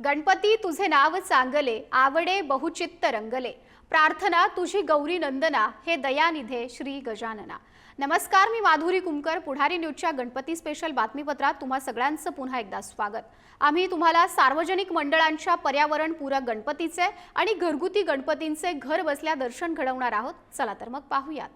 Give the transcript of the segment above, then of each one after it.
गणपती तुझे नाव चांगले आवडे बहुचित्त रंगले. प्रार्थना तुझी गौरी नंदना हे दयानिधे श्री गजानना. नमस्कार मी माधुरी कुमकर पुढारी न्यूजच्या गणपती स्पेशल बातमीपत्रात तुम्हा सगळ्यांचं पुन्हा एकदा स्वागत. आम्ही तुम्हाला सार्वजनिक मंडळांच्या पर्यावरणपूरक गणपतीचे आणि घरगुती गणपतींचे घर बसल्या दर्शन घडवणार आहोत. चला तर मग पाहूयात.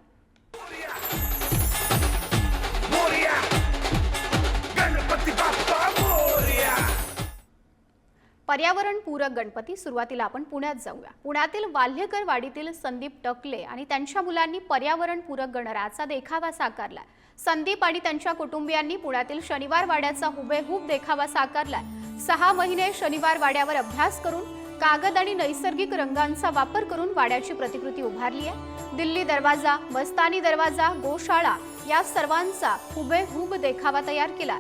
पर्यावरणपूरक गणपती सुरुवातीला आपण पुण्यात जाऊया. पुण्यातील वाल्हेकर वाडीतील संदीप टकले आणि त्यांच्या मुलांनी पर्यावरणपूरक गणरायाचा देखावा साकारला संदीप आणि त्यांच्या कुटुंबियांनी पुण्यातील शनिवार वाड्याचा हुबेहूब देखावा साकारलाय. सहा महिने शनिवार वाड्यावर अभ्यास करून कागद आणि नैसर्गिक रंगांचा वापर करून वाड्याची प्रतिकृती उभारली आहे. दिल्ली दरवाजा मस्तानी दरवाजा गोशाळा या सर्वांचा हुबेहूब देखावा तयार केला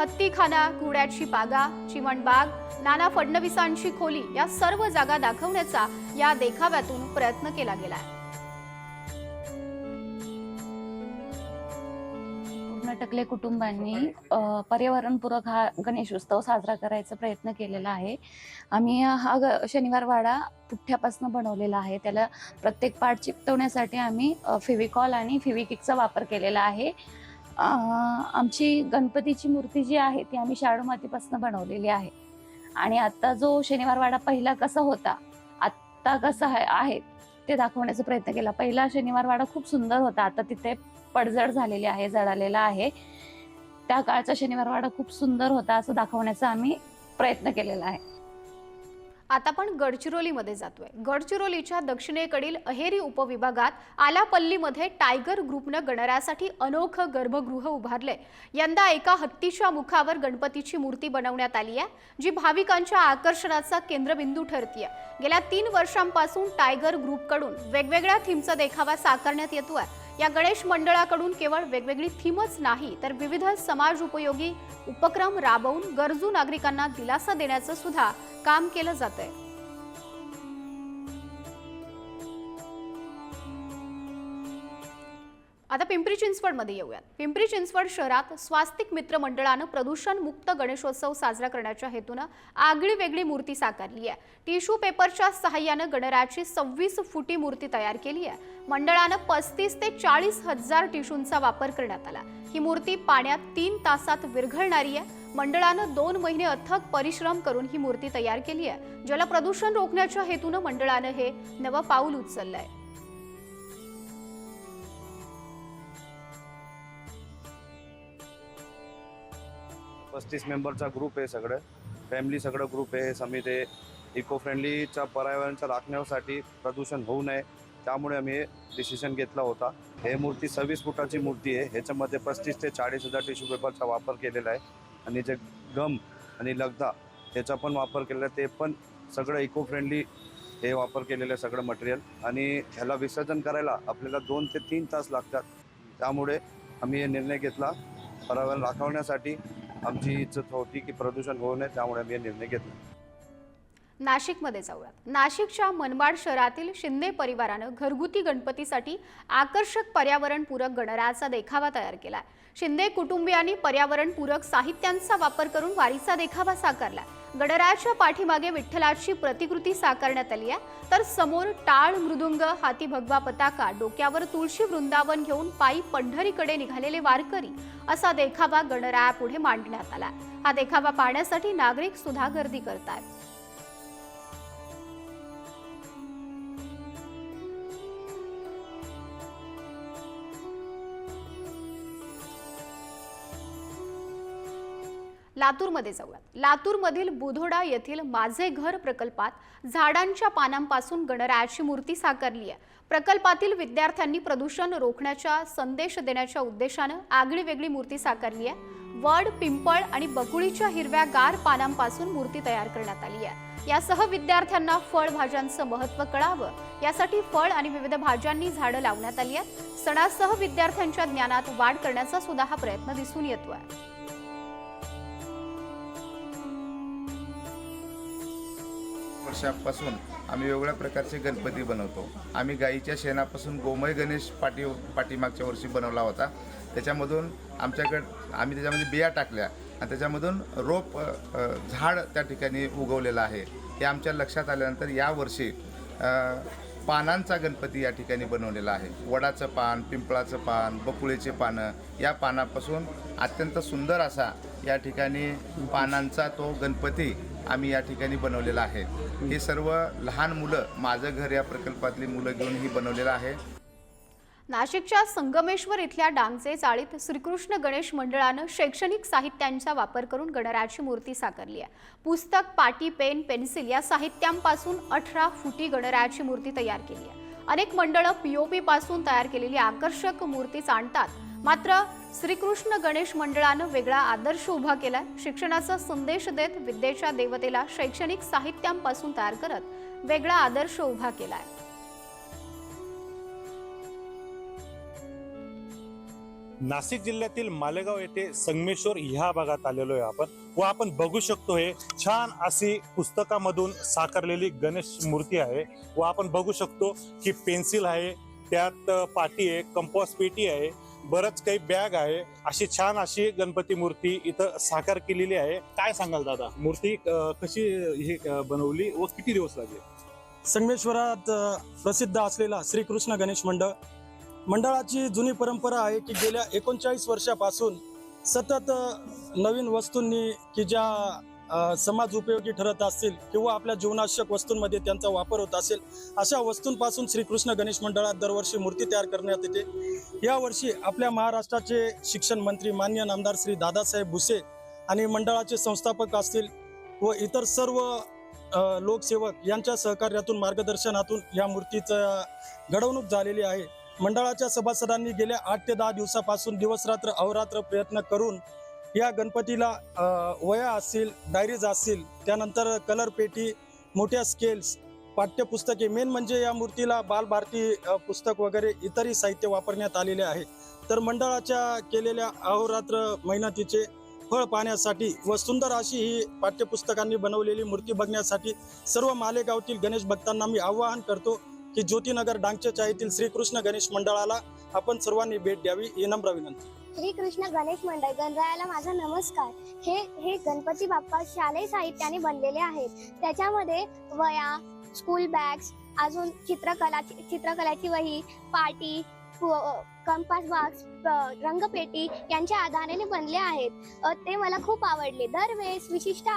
हत्तीखाना घोड्याची पागा चिमणबाग नाना फडणवीसांची खोली या सर्व जागा दाखवण्याचा या देखाव्यातून प्रयत्न केला गेला टकले कुटुंबांनी पर्यावरणपूरक हा गणेशोत्सव साजरा करायचा प्रयत्न केलेला आहे. आम्ही हा ग शनिवार वाडा पुठ्ठ्यापासून बनवलेला आहे. त्याला प्रत्येक पार्ट चिकटवण्यासाठी आम्ही फेविकॉल आणि फेविकिकचा वापर केलेला आहे. आमची गणपतीची मूर्ती जी आहे ती आम्ही शाडू मातीपासून बनवलेली आहे. आणि आता जो शनिवार वाडा पहिला कसा होता आत्ता कसा आहे ते दाखवण्याचा प्रयत्न केला. पहिला शनिवार वाडा खूप सुंदर होता. आता तिथे पडझड झालेली आहे जळालेला आहे. त्या काळचा शनिवार वाडा खूप सुंदर होता असं दाखवण्याचा आम्ही प्रयत्न केलेला आहे. आता आपण गडचिरोलीमध्ये जातोय. गडचिरोलीच्या दक्षिणेकडील अहेरी उपविभागात आलापल्लीमध्ये टायगर ग्रुपनं गणरायासाठी अनोखं गर्भगृह उभारलंय. यंदा एका हत्तीच्या मुखावर गणपतीची मूर्ती बनवण्यात आली आहे जी भाविकांच्या आकर्षणाचा केंद्रबिंदू ठरतीय. गेल्या तीन वर्षांपासून टायगर ग्रुपकडून वेगवेगळ्या थीमचा देखावा साकारण्यात येतो आहे या गणेश मंडळाकडून केवळ वेगवेगळी थीमच नाही तर विविध समाज उपयोगी उपक्रम राबवून गरजू नागरिकांना दिलासा देण्याचं सुद्धा काम केलं जात आहे आता पिंपरी चिंचवडमध्ये येऊयात. पिंपरी चिंचवड शहरात स्वास्तिक मित्र मंडळानं प्रदूषण मुक्त गणेशोत्सव साजरा करण्याच्या हेतूनं आगळी वेगळी मूर्ती साकारली आहे. टिश्यू पेपरच्या सहाय्यानं गणरायाची सव्वीस फुटी मूर्ती तयार केली आहे. मंडळानं पस्तीस ते चाळीस हजार टिश्यूंचा वापर करण्यात आला. ही मूर्ती पाण्यात तीन तासात विरघळणारी आहे. मंडळानं दोन महिने अथक परिश्रम करून ही मूर्ती तयार केली आहे. जलप्रदूषण रोखण्याच्या हेतूनं मंडळानं हे नवं पाऊल उचललं आहे पस्तीस मेंबरचा ग्रुप आहे सगळं. फॅमिली सगळं ग्रुप आहे समित आहे. इको फ्रेंडलीच्या पर्यावरणाच्या राखण्यासाठी प्रदूषण होऊ नये. त्यामुळे आम्ही हे डिसिशन घेतला होता. हे मूर्ती सव्वीस फुटाची मूर्ती आहे. ह्याच्यामध्ये पस्तीस ते चाळीस हजार टिश्यू पेपरचा वापर केलेला आहे. आणि जे गम आणि लगदा ह्याचा पण वापर केलेला आहे. ते पण सगळं इको फ्रेंडली हे वापर केलेलं आहे सगळं मटेरियल आणि ह्याला विसर्जन करायला आपल्याला दोन ते तीन तास लागतात. त्यामुळे आम्ही हे निर्णय घेतला. पर्यावरण राखवण्यासाठी आमची इच्छा होती की प्रदूषण होऊ नये त्यामुळे आम्ही निर्णय घेतला. नाशिकमध्ये जाऊयात. नाशिकच्या मनमाड शहरातील शिंदे परिवारानं घरगुती गणपतीसाठी आकर्षक पर्यावरणपूरक गणरायाचा देखावा तयार केला शिंदे कुटुंबियांनी पर्यावरणपूरक साहित्यांचा वापर करून वारीचा देखावा साकारला गणरायाच्या पाठीमागे विठ्ठलाची प्रतिकृती साकारण्यात आली आहे. तर समोर टाळ मृदुंग हाती भगवा पताका डोक्यावर तुळशी वृंदावन घेऊन पायी पंढरीकडे निघालेले वारकरी असा देखावा गणरायापुढे मांडण्यात आला हा देखावा पाहण्यासाठी नागरिक सुद्धा गर्दी करतात लातूरमध्ये जाऊयात. लातूरमधील बुधोडा येथील माझे घर प्रकल्पात झाडांच्या पानांपासून गणरायाची मूर्ती साकारली आहे. प्रकल्पातील विद्यार्थ्यांनी प्रदूषण रोखण्याचा संदेश देण्याच्या उद्देशानं आगळी वेगळी मूर्ती साकारली आहे. वड पिंपळ आणि बकुळीच्या हिरव्या गार पानांपासून मूर्ती तयार करण्यात आली आहे. यासह विद्यार्थ्यांना फळभाज्यांचं महत्त्व कळावं. यासाठी फळ आणि विविध भाज्यांनी झाडं लावण्यात आली आहेत. सणासह विद्यार्थ्यांच्या ज्ञानात वाढ करण्याचा सुद्धा हा प्रयत्न दिसून येतो आहे वर्षापासून आम्ही वेगवेगळ्या प्रकारचे गणपती बनवतो. आम्ही गाईच्या शेणापासून गोमय गणेश पाठी पाठीमागच्या वर्षी बनवला होता. त्याच्यामधून आमच्याकडं आम्ही त्याच्यामध्ये बिया टाकल्या आणि त्याच्यामधून रोप झाड त्या ठिकाणी उगवलेलं आहे. हे आमच्या लक्षात आल्यानंतर यावर्षी पानांचा गणपती या ठिकाणी बनवलेला आहे. वडाचं पान पिंपळाचं पान बकुळेचे पानं या पानापासून अत्यंत सुंदर असा या ठिकाणी पानांचा तो गणपती आम्ही या ठिकाणी बनवलेला आहे. हे सर्व लहान मुलं माझं घर या प्रकल्पातली मुलं घेऊन ही बनवलेलं आहे. नाशिकच्या संगमेश्वर इथल्या डांगचे चाळीत श्रीकृष्ण गणेश मंडळानं शैक्षणिक साहित्यांचा वापर करून गणरायाची मूर्ती साकारली आहे. पुस्तक पाटी पेन पेन्सिल या साहित्यांपासून अठरा फुटी गणरायाची मूर्ती तयार केली आहे. अनेक मंडळं पीओपी पासून तयार केलेली आकर्षक मूर्तीच आणतात मात्र श्रीकृष्ण गणेश मंडळानं वेगळा आदर्श उभा केला शिक्षणाचा संदेश देत विद्येच्या देवतेला शैक्षणिक साहित्यांपासून तयार करत वेगळा आदर्श उभा केलाय. नाशिक जिल्ह्यातील मालेगाव येथे संगमेश्वर ह्या भागात आलेलो आहे आपण व आपण बघू शकतो हे छान अशी पुस्तकामधून साकारलेली गणेश मूर्ती आहे व आपण बघू शकतो की पेन्सिल आहे त्यात पाटी आहे कंपॉस पेटी आहे बरंच काही बॅग आहे. अशी छान अशी गणपती मूर्ती इथं साकार केलेली आहे. काय सांगाल दादा? मूर्ती अं, कशी ही अं, बनवली व किती दिवस लागले? संगमेश्वरात अ, प्रसिद्ध असलेला श्रीकृष्ण गणेश मंडळ. मंडळाची जुनी परंपरा आहे की गेल्या एकोणचाळीस वर्षापासून सतत अ, नवीन वस्तूंनी की ज्या समाज उपयोगी ठरत असतील किंवा आपल्या जीवनावश्यक वस्तूंमध्ये त्यांचा वापर होत असेल अशा वस्तूंपासून श्रीकृष्ण गणेश मंडळात दरवर्षी मूर्ती तयार करण्यात येते. यावर्षी आपल्या महाराष्ट्राचे शिक्षण मंत्री मान्य नामदार श्री दादासाहेब भुसे आणि मंडळाचे संस्थापक असतील व इतर सर्व लोकसेवक यांच्या सहकार्यातून मार्गदर्शनातून या मूर्तीचं घडवणूक झालेली आहे. मंडळाच्या सभासदांनी गेल्या आठ ते दहा दिवसापासून दिवसरात्र अहोरात्र प्रयत्न करून या गणपतीला वया असतील डायरीज असतील त्यानंतर कलर पेटी मोठ्या स्केल्स पाठ्यपुस्तके मेन म्हणजे या मूर्तीला बालभारती पुस्तक वगैरे इतरही साहित्य वापरण्यात आलेले आहे. तर मंडळाच्या केलेल्या अहोरात्र मेहनतीचे फळ पाहण्यासाठी व सुंदर अशी ही पाठ्यपुस्तकांनी बनवलेली मूर्ती बघण्यासाठी सर्व मालेगावतील गणेश भक्तांना मी आवाहन करतो की ज्योतिनगर डांगच्या येथील श्रीकृष्ण गणेश मंडळाला आपण सर्वांनी भेट द्यावी. ही नम्र विनंती. श्रीकृष्ण गणेश मंडळ गणरायाला माझा नमस्कार. हे हे गणपती बाप्पा शालेय साहित्याने बनलेले आहेत. त्याच्यामध्ये वया स्कूल बॅग्स अजून चित्रकला चित्रकलाची वही पाटी कंपास बॉक्स रंगपेटी यांच्या आधाराने बनले आहेत. ते मला खूप आवडले. दरवेळेस विशिष्ट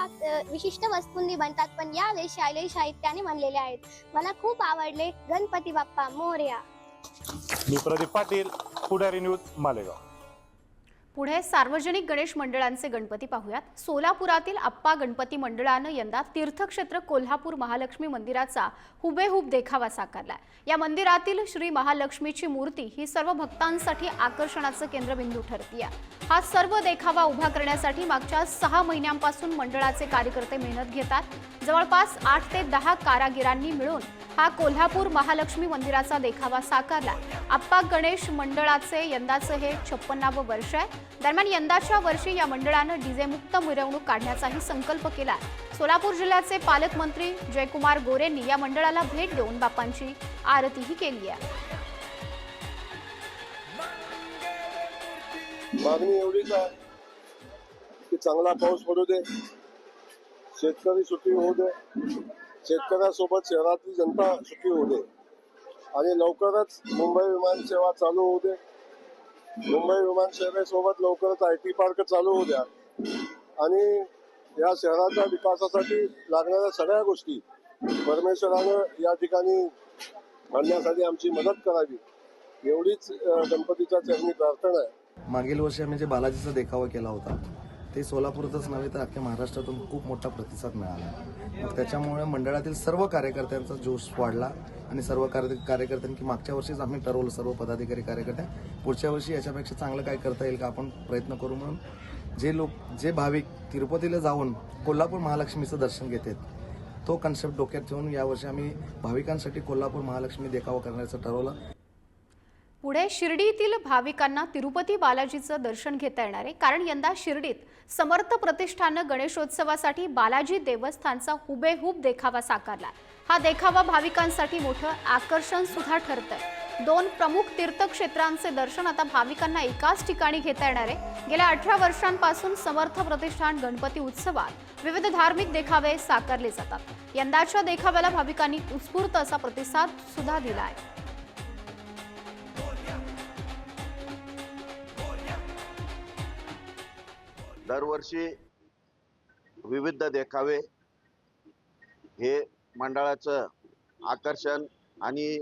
विशिष्ट वस्तूंनी बनतात पण यावेळेस शालेय साहित्याने बनलेले आहेत. मला खूप आवडले गणपती बाप्पा मोर्या. मी प्रदीप पाटील पुढारी न्यूज मालेगाव. पुढे सार्वजनिक गणेश मंडळांचे गणपती पाहूयात. सोलापुरातील आप्पा गणपती मंडळानं यंदा तीर्थक्षेत्र कोल्हापूर महालक्ष्मी मंदिराचा हुबेहूब देखावा साकारला या मंदिरातील श्री महालक्ष्मीची मूर्ती ही सर्व भक्तांसाठी आकर्षणाचं केंद्रबिंदू ठरतीय. हा सर्व देखावा उभा करण्यासाठी मागच्या सहा महिन्यांपासून मंडळाचे कार्यकर्ते मेहनत घेतात. जवळपास आठ ते दहा कारागिरांनी मिळून हा कोल्हापूर महालक्ष्मी मंदिराचा देखावा साकारला. आप्पा गणेश मंडळाचे यंदाचं हे छप्पन्नावं वर्ष आहे. दरम्यान यंदाच्या वर्षी या मंडळानं डीजे मुक्त मिरवणूक काढण्याचाही संकल्प केला. सोलापूर जिल्ह्याचे पालकमंत्री जयकुमार गोरेंनी या मंडळाला भेट देऊन बाप्पांची आरतीही केली आहे. मागणी एवढीच आहे की चांगला पाऊस पडू दे शेतकरी सुखी होऊ दे शेतकऱ्यासोबत शहरातली जनता सुखी होऊ दे आणि लवकरच मुंबई विमान सेवा चालू होऊ दे. मुंबई विमान सेवेसोबत लवकरच आय टी पार्क चालू होऊ द्या. आणि या शहराच्या विकासासाठी लागणाऱ्या सगळ्या गोष्टी परमेश्वरानं या ठिकाणी आणण्यासाठी आमची मदत करावी. एवढीच गणपतीच्या चरणी प्रार्थना आहे. मागील वर्षी आम्ही जे बालाजीचा देखावा केला होता ते सोलापूरतच नव्हे तर अख्ख्या महाराष्ट्रातून खूप मोठा प्रतिसाद मिळाला. मग त्याच्यामुळे मंडळातील सर्व कार्यकर्त्यांचा जोश वाढला आणि सर्व कार्य कार्यकर्त्यांनी की मागच्या वर्षीच आम्ही ठरवलं सर्व पदाधिकारी कार्यकर्त्या पुढच्या वर्षी याच्यापेक्षा चांगलं काय करता येईल का आपण प्रयत्न करू म्हणून जे लोक जे भाविक तिरुपतीला जाऊन कोल्हापूर महालक्ष्मीचं दर्शन घेतात तो कन्सेप्ट डोक्यात ठेवून यावर्षी आम्ही भाविकांसाठी कोल्हापूर महालक्ष्मी देखावा करण्याचं ठरवलं. पुढे शिर्डीतील भाविकांना तिरुपती बालाजीचं दर्शन घेता येणार आहे. कारण यंदा शिर्डीत समर्थ प्रतिष्ठानं गणेशोत्सवासाठी बालाजी देवस्थानचा हुबेहूब देखावा साकारला. हा देखावा भाविकांसाठी मोठं आकर्षण सुद्धा ठरतंय. दोन प्रमुख तीर्थक्षेत्रांचे दर्शन आता भाविकांना एकाच ठिकाणी घेता येणार आहे. गेल्या अठरा वर्षांपासून समर्थ प्रतिष्ठान गणपती उत्सवात विविध धार्मिक देखावे साकारले जातात. यंदाच्या देखाव्याला भाविकांनी उत्स्फूर्त असा प्रतिसाद सुद्धा दिला आहे दरवर्षी विविध देखावे हे मंडळाचं आकर्षण आणि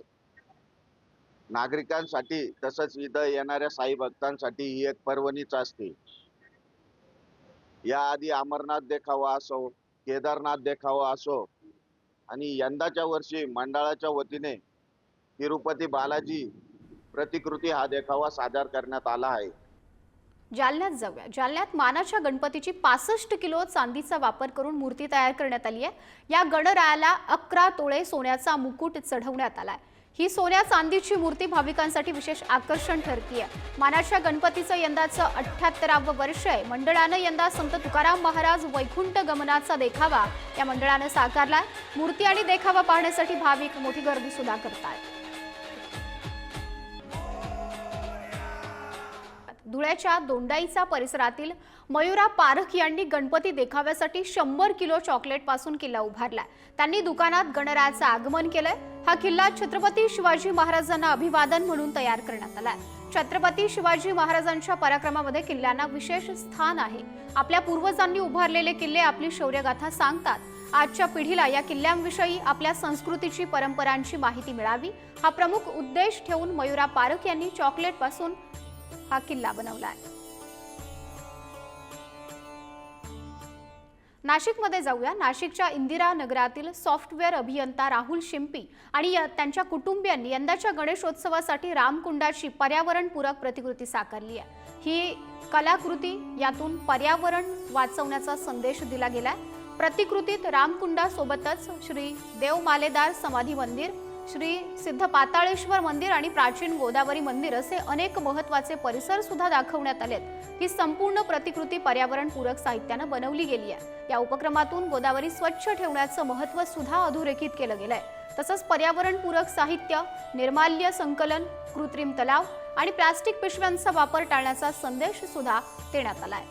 नागरिकांसाठी तसंच इथं येणाऱ्या साई भक्तांसाठी ही एक पर्वणीच असते. याआधी अमरनाथ देखावा असो केदारनाथ देखावा असो आणि यंदाच्या वर्षी मंडळाच्या वतीने तिरुपती बालाजी प्रतिकृती हा देखावा सादर करण्यात आला आहे. जालन्यात जाऊया. जालन्यात मानाच्या गणपतीची पासष्ट किलो चांदीचा वापर करून मूर्ती तयार करण्यात आली आहे. या गणरायाला अकरा तोळे सोन्याचा मुकुट चढवण्यात आलाय. ही सोन्या चांदीची मूर्ती भाविकांसाठी विशेष आकर्षण ठरतीये. मानाच्या गणपतीचं यंदाचं अठ्ठ्याहत्तरावं वर्ष आहे. मंडळानं यंदा संत तुकाराम महाराज वैकुंठ गमनाचा देखावा या मंडळानं साकारलाय. मूर्ती आणि देखावा पाहण्यासाठी भाविक मोठी गर्दी सुद्धा करतात धुळ्याच्या दोंडाईचा परिसरातील मयुरा पारख यांनी गणपती देखाव्यासाठी शंभर किलो चॉकलेटपासून किल्ला उभारला. त्यांनी दुकानात गणरायाचं आगमन केलंय. हा किल्ला छत्रपती शिवाजी महाराजांना अभिवादन म्हणून तयार करण्यात आलाय. छत्रपती शिवाजी महाराजांच्या पराक्रमामध्ये किल्ल्यांना विशेष स्थान आहे. आपल्या पूर्वजांनी उभारलेले किल्ले आपली शौर्यगाथा सांगतात. आजच्या पिढीला या किल्ल्यांविषयी आपल्या संस्कृतीची परंपरांची माहिती मिळावी. हा प्रमुख उद्देश ठेवून मयुरा पारख यांनी चॉकलेटपासून हा किल्ला बनवला आहे. नाशिकमध्ये जाऊया. नाशिकच्या इंदिरा नगरातील सॉफ्टवेअर अभियंता राहुल शिंपी आणि य- त्यांच्या कुटुंबियांनी यंदाच्या गणेशोत्सवासाठी रामकुंडाची पर्यावरणपूरक प्रतिकृती साकारली आहे. ही कलाकृती यातून पर्यावरण वाचवण्याचा संदेश दिला गेलाय. प्रतिकृतीत रामकुंडासोबतच श्री देव मालेदार समाधी मंदिर श्री सिद्ध पाताळेश्वर मंदिर आणि प्राचीन गोदावरी मंदिर असे अनेक महत्त्वाचे परिसर सुद्धा दाखवण्यात आलेत. ही संपूर्ण प्रतिकृती पर्यावरणपूरक साहित्यानं बनवली गेली आहे. या उपक्रमातून गोदावरी स्वच्छ ठेवण्याचं महत्त्व सुद्धा अधोरेखित केलं गेलंय. तसंच पर्यावरणपूरक साहित्य निर्माल्य संकलन कृत्रिम तलाव आणि प्लास्टिक पिशव्यांचा वापर टाळण्याचा संदेश सुद्धा देण्यात आलाय.